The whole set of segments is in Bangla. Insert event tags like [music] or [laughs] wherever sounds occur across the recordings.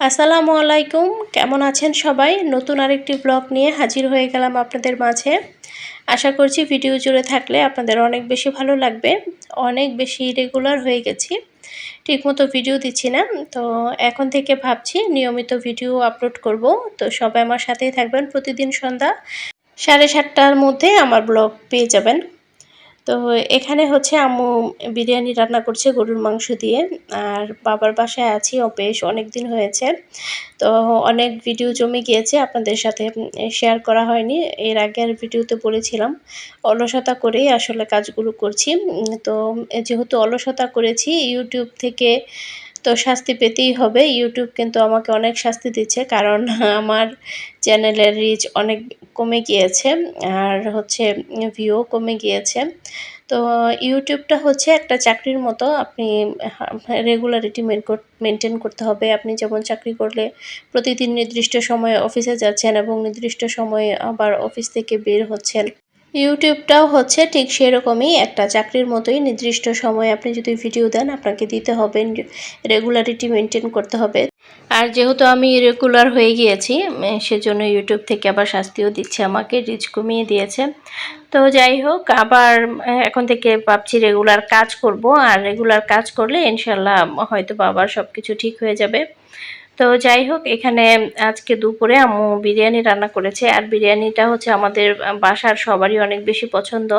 আসসালামু আলাইকুম। কেমন আছেন সবাই? নতুন আরেকটি ব্লগ নিয়ে হাজির হয়ে গেলাম আপনাদের মাঝে। আশা করছি ভিডিও জুড়ে থাকলে আপনাদের অনেক বেশি ভালো লাগবে। অনেক বেশি রেগুলার হয়ে গেছি। ঠিকমতো ভিডিও দিচ্ছি না। তো এখন থেকে ভাবছি নিয়মিত ভিডিও আপলোড করব। তো সবাই আমার সাথেই থাকবেন প্রতিদিন সন্ধ্যা সাড়ে সাতটার মধ্যে আমার ব্লগ পেয়ে যাবেন। তো এখানে হচ্ছে আম্মু বিরিয়ানি রান্না করছে গরুর মাংস দিয়ে। আর বাবার বাসায় আছি বেশ অনেক দিন হয়েছে। তো অনেক ভিডিও জমে গিয়েছে, আপনাদের সাথে শেয়ার করা হয়নি। এর আগের ভিডিওতে বলেছিলাম, অলসতা করেই আসলে কাজগুলো করছি। তো যেহেতু অলসতা করেছি, ইউটিউব থেকে তো শাস্তি পেতেই হবে। ইউটিউব কিন্তু আমাকে অনেক শাস্তি দিচ্ছে কারণ [laughs] আমার চ্যানেলের রিচ অনেক কমে গিয়েছে আর হচ্ছে ভিউ কমে গিয়েছে। তো ইউটিউবটা হচ্ছে একটা চাকরির মতো। আপনি রেগুলারিটি মেনটেন করতে হবে। আপনি যেমন চাকরি করলে প্রতিদিন নির্দিষ্ট সময়ে অফিসে যাচ্ছেন এবং নির্দিষ্ট সময়ে আবার অফিস থেকে বের হচ্ছেন। ইউটিউবটাও হচ্ছে ঠিক সেরকমই একটা চাকরির মতোই নির্দিষ্ট সময়ে আপনি যদি ভিডিও দেন, আপনাকে দিতে হবে রেগুলারিটি মেনটেন করতে হবে। আর যেহেতু আমি রেগুলার হয়ে গিয়েছি সেজন্য ইউটিউব থেকে আবার শাস্তিও দিচ্ছে আমাকে রিচ কমিয়ে দিয়েছে। তো যাই হোক, আবার এখন থেকে ভাবছি রেগুলার কাজ করব। আর রেগুলার কাজ করলে ইনশাল্লাহ হয়তো আবার সব কিছু ঠিক হয়ে যাবে। তো যাই হোক এখানে আজকে দুপুরে আম্মু বিরিয়ানি রান্না করেছে। আর বিরিয়ানিটা হচ্ছে আমাদের বাসার সবারই অনেক বেশি পছন্দ।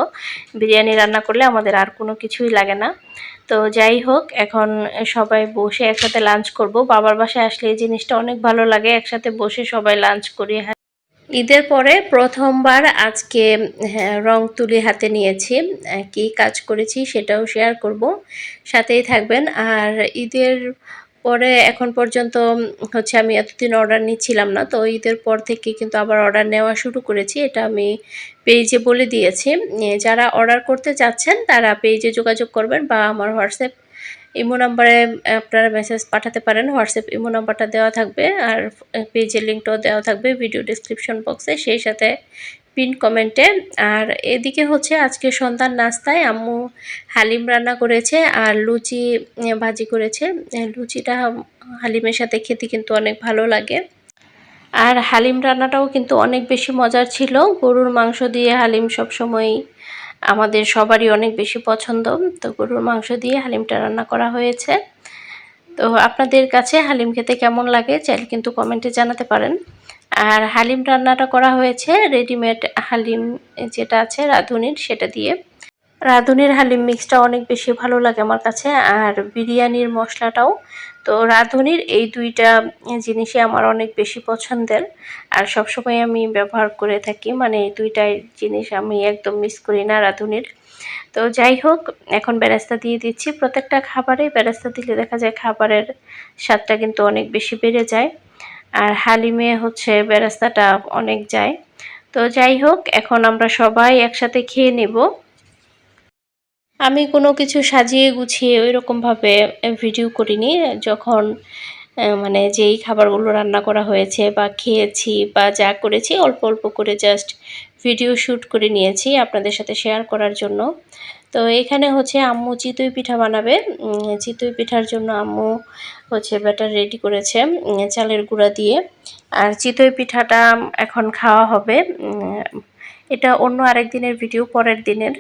বিরিয়ানি রান্না করলে আমাদের আর কোনো কিছুই লাগে না। তো যাই হোক এখন সবাই বসে একসাথে লাঞ্চ করব। বাবার বাসায় আসলে এই জিনিসটা অনেক ভালো লাগে। একসাথে বসে সবাই লাঞ্চ করি। ঈদের পরে প্রথমবার আজকে হ্যাঁ, রং তুলি হাতে নিয়েছি। কি কাজ করেছি সেটাও শেয়ার করব। সাথেই থাকবেন। আর ঈদের পরে এখন পর্যন্ত হচ্ছে আমি এতদিন অর্ডার নিচ্ছিলাম না, তো ঈদের পর থেকে কিন্তু আবার অর্ডার নেওয়া শুরু করেছি, এটা আমি পেজে বলে দিয়েছি। যারা অর্ডার করতে চাচ্ছেন, তারা পেজে যোগাযোগ করবেন বা আমার হোয়াটসঅ্যাপ ইমো নাম্বারে আপনারা মেসেজ পাঠাতে পারেন, হোয়াটসঅ্যাপ ইমো নাম্বারটা দেওয়া থাকবে, আর পেজের লিঙ্কটাও দেওয়া থাকবে ভিডিও ডিসক্রিপশন বক্সে সেই সাথে পিন কমেন্টে। আর এদিকে হচ্ছে আজকে সন্ধ্যার নাস্তায় আম্মু হালিম রান্না করেছে আর লুচি ভাজি করেছে। লুচিটা হালিমের সাথে খেতে কিন্তু অনেক ভালো লাগে। আর হালিম রান্নাটাও কিন্তু অনেক বেশি মজার ছিল। গরুর মাংস দিয়ে হালিম সবসময় আমাদের সবারই অনেক বেশি পছন্দ। তো গরুর মাংস দিয়ে হালিমটা রান্না করা হয়েছে। তো আপনাদের কাছে হালিম খেতে কেমন লাগে চাইলে কিন্তু কমেন্টে জানাতে পারেন। আর হালিম রান্নাটা করা হয়েছে রেডিমেড হালিম যেটা আছে রাঁধুনির সেটা দিয়ে। রাঁধুনির হালিম মিক্সটা অনেক বেশি ভালো লাগে আমার কাছে আর বিরিয়ানির মশলাটাও। তো রাঁধুনির এই দুইটা জিনিসই আমার অনেক বেশি পছন্দের। আর সবসময় আমি ব্যবহার করে থাকি মানে এই দুইটাই জিনিস আমি একদম মিস করি না রাঁধুনির। তো যাই হোক, এখন বেরেস্তা দিয়ে দিচ্ছি। প্রত্যেকটা খাবারে বেরেস্তা দিলে দেখা যায় খাবারের স্বাদটা কিন্তু অনেক বেশি বেড়ে যায়। আর হালিমে হচ্ছে বেরেস্তাটা অনেক যায়। তো যাই হোক, এখন আমরা সবাই একসাথে খেয়ে নেব। আমি কোনো কিছু সাজিয়ে গুছিয়ে ওই রকমভাবে ভিডিও করিনি। যখন মানে যেই খাবারগুলো রান্না করা হয়েছে বা খেয়েছি বা যা করেছি, অল্প অল্প করে জাস্ট ভিডিও শ্যুট করে নিয়েছি আপনাদের সাথে শেয়ার করার জন্য। তো এখানে হচ্ছে আম্মু চিতই পিঠা বানাবে। চিতই পিঠার জন্য আম্মু হচ্ছে ব্যাটার রেডি করেছে চালের গুঁড়া দিয়ে। আর চিতই পিঠাটা এখন খাওয়া হবে। এটা অন্য আরেক দিনের ভিডিও, পরের দিনের।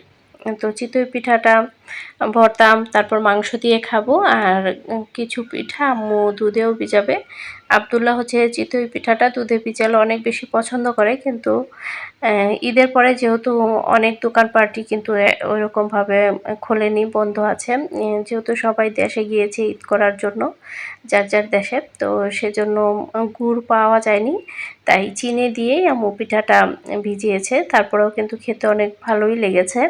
তো চিতই পিঠাটা ভরতাম, তারপর মাংস দিয়ে খাব, আর কিছু পিঠা আম্মু দুধেও ভিজাবে। আবদুল্লাহ হচ্ছে চিতই পিঠাটা দুধে ভিজালে অনেক বেশি পছন্দ করে, কিন্তু ঈদের পরে যেহেতু অনেক দোকান পার্টি, কিন্তু ওইরকমভাবে খোলেনি, বন্ধ আছে। যেহেতু সবাই দেশে গিয়েছে ঈদ করার জন্য, যার যার দেশে, তো সেজন্য গুড় পাওয়া যায়নি। তাই চিনি দিয়েই আম্মু পিঠাটা ভিজিয়েছে, তারপরেও কিন্তু খেতে অনেক ভালোই লেগেছে।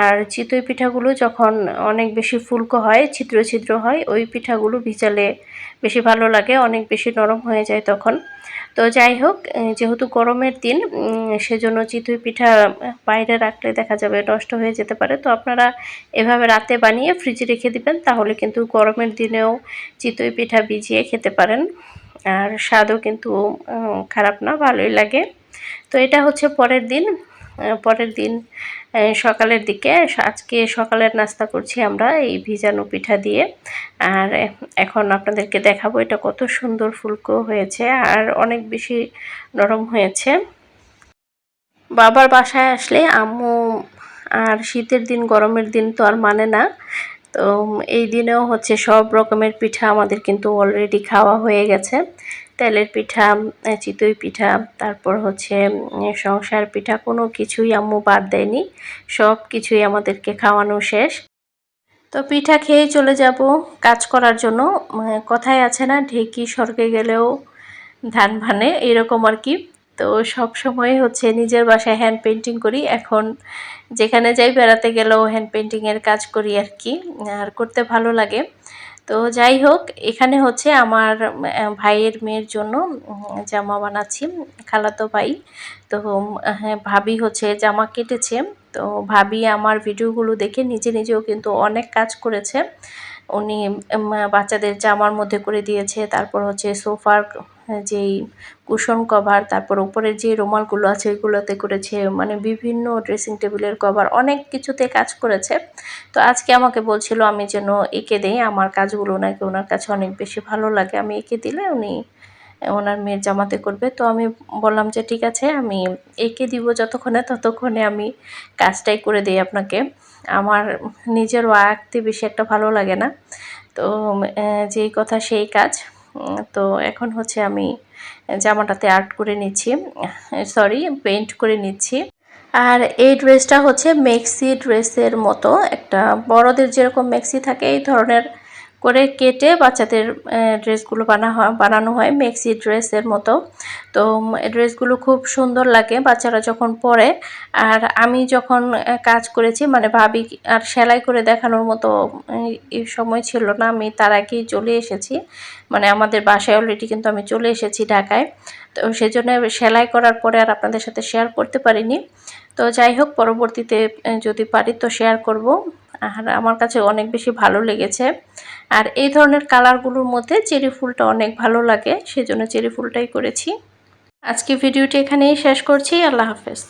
আর চিতই পিঠাগুলো যখন অনেক বেশি ফুলকো হয়, ছিদ্র ছিদ্র হয়, ওই পিঠাগুলো ভিজালে বেশি ভালো লাগে, অনেক বেশি নরম হয়ে যায় তখন। তো যাই হোক যেহেতু গরমের দিন সেজন্য চিতই পিঠা বাইরে রাখলে দেখা যাবে নষ্ট হয়ে যেতে পারে। তো আপনারা এভাবে রাতে বানিয়ে ফ্রিজে রেখে দিবেন, তাহলে কিন্তু গরমের দিনেও চিতই পিঠা ভিজিয়ে খেতে পারেন। আর স্বাদও কিন্তু খারাপ না, ভালোই লাগে। তো এটা হচ্ছে পরের দিন। পরের দিন সকালের দিকে, আজকে সকালের নাস্তা করছি আমরা এই ভিজানো পিঠা দিয়ে। আর এখন আপনাদেরকে দেখাবো এটা কত সুন্দর ফুলকো হয়েছে, আর অনেক বেশি নরম হয়েছে। বাবার বাসায় আসলে আম্মু আর শীতের দিন, গরমের দিন তো আর মানে না। তো এই দিনেও হচ্ছে সব রকমের পিঠা আমাদের কিন্তু অলরেডি খাওয়া হয়ে গেছে। তেলের পিঠা চিতই পিঠা, তারপর হচ্ছে সংসার পিঠা, কোনো কিছুই আম্মু বাদ দেয়নি। সব কিছুই আমাদেরকে খাওয়ানো শেষ। তো পিঠা খেয়ে চলে যাব কাজ করার জন্য। কথায় আছে না, ঢেকি স্বর্গে গেলেও ধান ভানে, এরকম আর কি। তো সব সময় হচ্ছে নিজের বাসায় হ্যান্ড পেন্টিং করি। এখন যেখানে যাই বেড়াতে গেলেও হ্যান্ড পেন্টিংয়ের কাজ করি আর কি। আর করতে ভালো লাগে। তো যাই হোক, এখানে হচ্ছে আমার ভাইয়ের মেয়ের জন্য জামা বানাচ্ছি, খালাতো ভাই। তো হ্যাঁ ভাবি হচ্ছে জামা কেটেছে। তো ভাবি আমার ভিডিওগুলো দেখে নিজে নিজেও কিন্তু অনেক কাজ করেছে। উনি বাচ্চাদের জামার মধ্যে করে দিয়েছে, তারপর হচ্ছে সোফার যেই কুশন কভার, তারপর উপরের যে রুমালগুলো আছে ওইগুলোতে করেছে মানে বিভিন্ন ড্রেসিং টেবিলের কভার, অনেক কিছুতে কাজ করেছে। তো আজকে আমাকে বলছিল, আমি যেন এঁকে দেই, আমার কাজগুলো নাকি ওনার কাছে অনেক বেশি ভালো লাগে। আমি এঁকে দিলে উনি ওনার মেয়ের জামাতে করবে। তো আমি বললাম যে, ঠিক আছে, আমি এঁকে দিব যতক্ষণে, ততক্ষণে আমি কাজটাই করে দিই আপনাকে। আমার নিজেরও আঁকতে বেশি একটা ভালো লাগে না। তো যেই কথা, সেই কাজ। তো এখন হচ্ছে আমি জামাটাতে আর্ট করে নিচ্ছি সরি পেন্ট করে নিচ্ছি। আর এই ড্রেসটা হচ্ছে মেক্সি ড্রেসের মতো, একটা বড়দের যেরকম মেক্সি থাকে, এই ধরনের করে কেটে বাচ্চাদের ড্রেসগুলো বানা হয়, বানানো হয় মেক্সি ড্রেসের মতো। তো ড্রেসগুলো খুব সুন্দর লাগে বাচ্চারা যখন পরে। আর আমি যখন কাজ করেছি মানে ভাবি আর সেলাই করে দেখানোর মতো এই সময় ছিল না। আমি তার আগেই চলে এসেছি। মানে আমাদের বাসায় অলরেডি কিন্তু আমি চলে এসেছি ঢাকায়। তো সেজন্য সেলাই করার পরে আর আপনাদের সাথে শেয়ার করতে পারিনি। তো যাই হোক, পরবর্তীতে যদি পারি তো শেয়ার করব। আর আমার কাছে অনেক বেশি ভালো লেগেছে। আর এই ধরনের কালারগুলোর মধ্যে চেরি ফুলটা অনেক ভালো লাগে, সেজন্য চেরি ফুলটাই করেছি। আজকে ভিডিওটি এখানেই শেষ করছি, আল্লাহ হাফেজ।